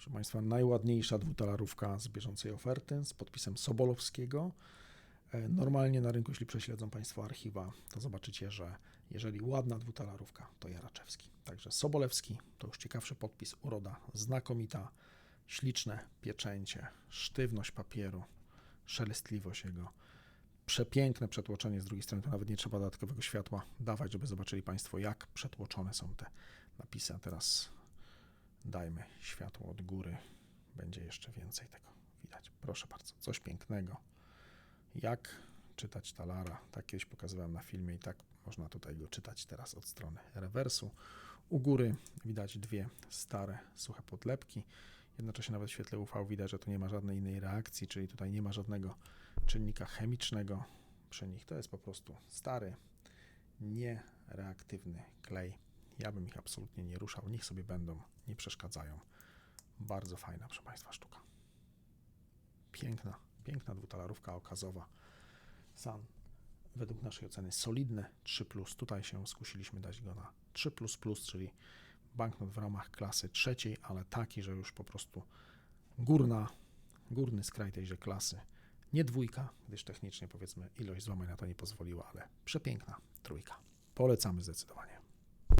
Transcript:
Proszę Państwa, najładniejsza dwutalarówka z bieżącej oferty z podpisem Sobolowskiego. E, Normalnie na rynku, jeśli prześledzą Państwo archiwa, to zobaczycie, że jeżeli ładna dwutalarówka, to Jaraczewski. Także Sobolewski to już ciekawszy podpis, uroda znakomita, śliczne pieczęcie, sztywność papieru, szelestliwość jego, przepiękne przetłoczenie z drugiej strony, to nawet nie trzeba dodatkowego światła dawać, żeby zobaczyli Państwo, jak przetłoczone są te napisy. A teraz dajmy światło od góry, będzie jeszcze więcej tego widać. Proszę bardzo, coś pięknego. Jak czytać talara? Tak kiedyś pokazywałem na filmie i tak można tutaj go czytać teraz od strony rewersu. U góry widać dwie stare, suche podlepki. Jednocześnie nawet w świetle UV widać, że tu nie ma żadnej innej reakcji, czyli tutaj nie ma żadnego czynnika chemicznego przy nich. To jest po prostu stary, niereaktywny klej. Ja bym ich absolutnie nie ruszał, niech sobie będą, nie przeszkadzają. Bardzo fajna, proszę Państwa, sztuka. Piękna, piękna dwutalarówka okazowa. San, według naszej oceny solidne 3. Tutaj się skusiliśmy dać go na 3, czyli banknot w ramach klasy trzeciej, ale taki, że już po prostu górna, górny skraj tejże klasy. Nie dwójka, gdyż technicznie powiedzmy ilość złamań na to nie pozwoliła, ale przepiękna trójka. Polecamy zdecydowanie.